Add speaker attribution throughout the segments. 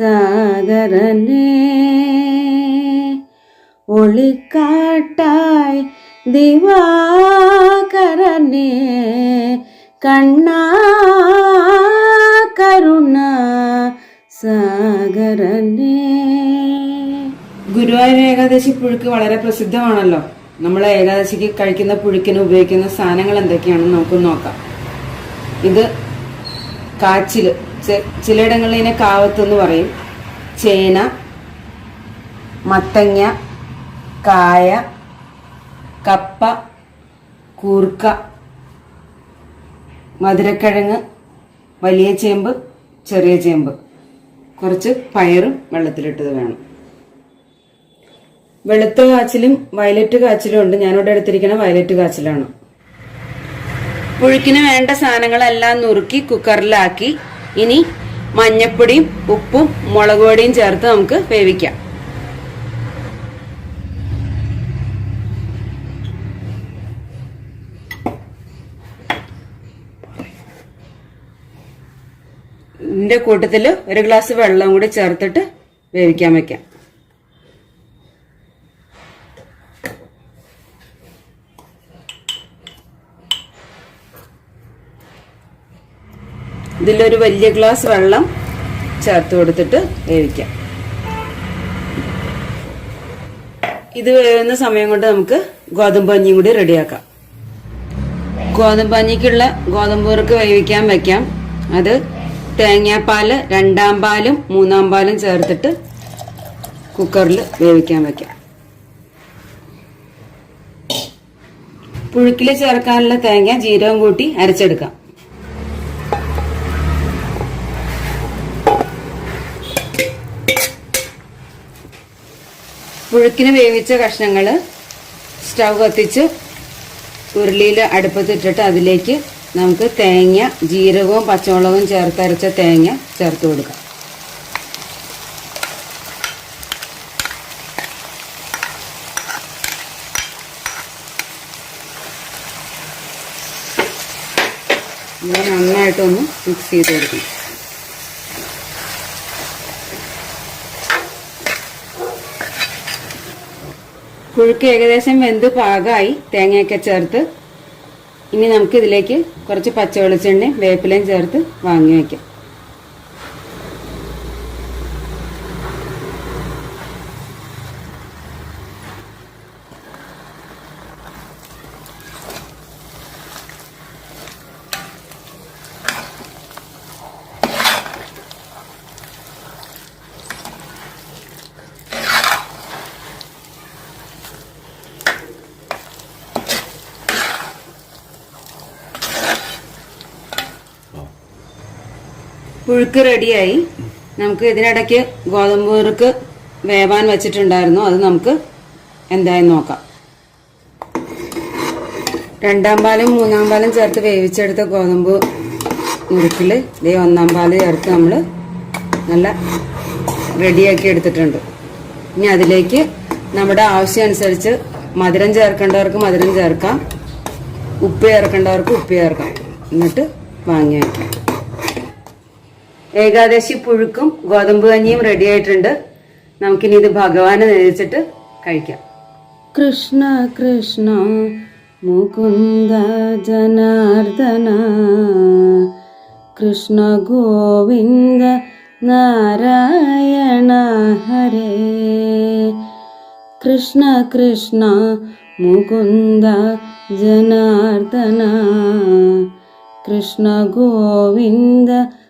Speaker 1: സാഗരനെ ഒളിക്കാട്ടായ് ദിവാകരനെ കണ്ണാകരുണ സാഗരനെ.
Speaker 2: ഗുരുവായൂർ ഏകാദശി പുഴുക്ക് വളരെ പ്രസിദ്ധമാണല്ലോ. നമ്മൾ ഏകാദശിക്ക് കഴിക്കുന്ന പുഴുക്കിന് ഉപയോഗിക്കുന്ന സാധനങ്ങൾ എന്തൊക്കെയാണെന്ന് നമുക്ക് നോക്കാം. ഇത് കാച്ചിൽ. ചിലയിടങ്ങളിൽ ഇതിനെ കാവത്ത് എന്ന് പറയും. ചേന മത്തങ്ങ കായ കപ്പ കൂർക്ക മധുരക്കിഴങ്ങ് വലിയ ചേമ്പ് ചെറിയ ചേമ്പ്. കുറച്ച് പയറും വെള്ളത്തിലിട്ടത് വേണം. വെളുത്ത കാച്ചിലും വയലറ്റ് കാച്ചിലും ഉണ്ട്. ഞാനിവിടെ എടുത്തിരിക്കുന്ന വയലറ്റ് കാച്ചിലാണ്. പുഴുക്കിന് വേണ്ട സാധനങ്ങളെല്ലാം നുറുക്കി കുക്കറിലാക്കി ഇനി മഞ്ഞപ്പൊടിയും ഉപ്പും മുളക് പൊടിയും ചേർത്ത് നമുക്ക് വേവിക്കാം. ഇതിന്റെ കൂട്ടത്തിൽ ഒരു ഗ്ലാസ് വെള്ളം കൂടി ചേർത്തിട്ട് വേവിക്കാൻ വെക്കാം. ഇതിലൊരു വലിയ ഗ്ലാസ് വെള്ളം ചേർത്ത് കൊടുത്തിട്ട് വേവിക്കാം. ഇത് വേവുന്ന സമയം കൊണ്ട് നമുക്ക് ഗോതമ്പ് കഞ്ഞിയും കൂടി റെഡിയാക്കാം. ഗോതമ്പ് കഞ്ഞിക്കുള്ള ഗോതമ്പ് കുറുക്ക് വേവിക്കാൻ വെക്കാം. അത് തേങ്ങാപ്പാൽ രണ്ടാം പാലും മൂന്നാം പാലും ചേർത്തിട്ട് കുക്കറിൽ വേവിക്കാൻ വെക്കാം. പുഴുക്കിൽ ചേർക്കാനുള്ള തേങ്ങ ജീരകം കൂട്ടി അരച്ചെടുക്കാം. പുഴുക്കിന് വേവിച്ച കഷ്ണങ്ങൾ സ്റ്റൗ കത്തിച്ച് ഉരുളിയിൽ അടുപ്പത്തിട്ടിട്ട് അതിലേക്ക് നമുക്ക് തേങ്ങ ജീരകവും പച്ചമുളകും ചേർത്തരച്ച തേങ്ങ ചേർത്ത് കൊടുക്കാം. നന്നായിട്ടൊന്ന് മിക്സ് ചെയ്ത് കൊടുക്കണം. പുഴുക്ക് ഏകദേശം വെന്ത് പാകമായി തേങ്ങയൊക്കെ ചേർത്ത്. ഇനി നമുക്ക് ഇതിലേക്ക് കുറച്ച് പച്ച വെളിച്ചെണ്ണയും വേപ്പിലയും ചേർത്ത് വാങ്ങി വയ്ക്കാം. പുഴുക്ക് റെഡിയായി. നമുക്ക് ഇതിനിടയ്ക്ക് ഗോതമ്പ് കുറുക്ക് വേവാൻ വെച്ചിട്ടുണ്ടായിരുന്നു. അത് നമുക്ക് എന്തായാലും നോക്കാം. രണ്ടാം പാലും മൂന്നാം പാലും ചേർത്ത് വേവിച്ചെടുത്ത ഗോതമ്പ് മുറുക്കിൽ ഇതേ ഒന്നാം പാൽ ചേർത്ത് നമ്മൾ നല്ല റെഡിയാക്കി എടുത്തിട്ടുണ്ട്. ഇനി അതിലേക്ക് നമ്മുടെ ആവശ്യം അനുസരിച്ച് മധുരം ചേർക്കേണ്ടവർക്ക് മധുരം ചേർക്കാം. ഉപ്പ് ചേർക്കേണ്ടവർക്ക് ഉപ്പ് ചേർക്കാം. എന്നിട്ട് വാങ്ങി വയ്ക്കാം ഏകാദശി പുഴുക്കും ഗോതമ്പ് കഞ്ഞിയും റെഡി ആയിട്ടുണ്ട്. നമുക്കിനി ഇത് ഭഗവാനെ നേരിച്ചിട്ട് കഴിക്കാം.
Speaker 1: കൃഷ്ണ കൃഷ്ണ മുകുന്ദ ജനാർദന കൃഷ്ണ ഗോവിന്ദ നാരായണ ഹരേ. കൃഷ്ണ കൃഷ്ണ മുകുന്ദ ജനാർദന കൃഷ്ണ ഗോവിന്ദ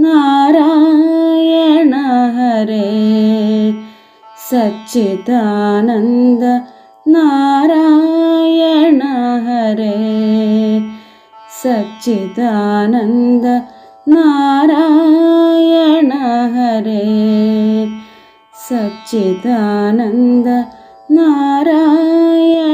Speaker 1: നാരായണ ഹരേ. സച്ചിദാനന്ദ നാരായണ ഹരേ. സച്ചിദാനന്ദ നാരായണ ഹരേ. സച്ചിദാനന്ദ നാരായണ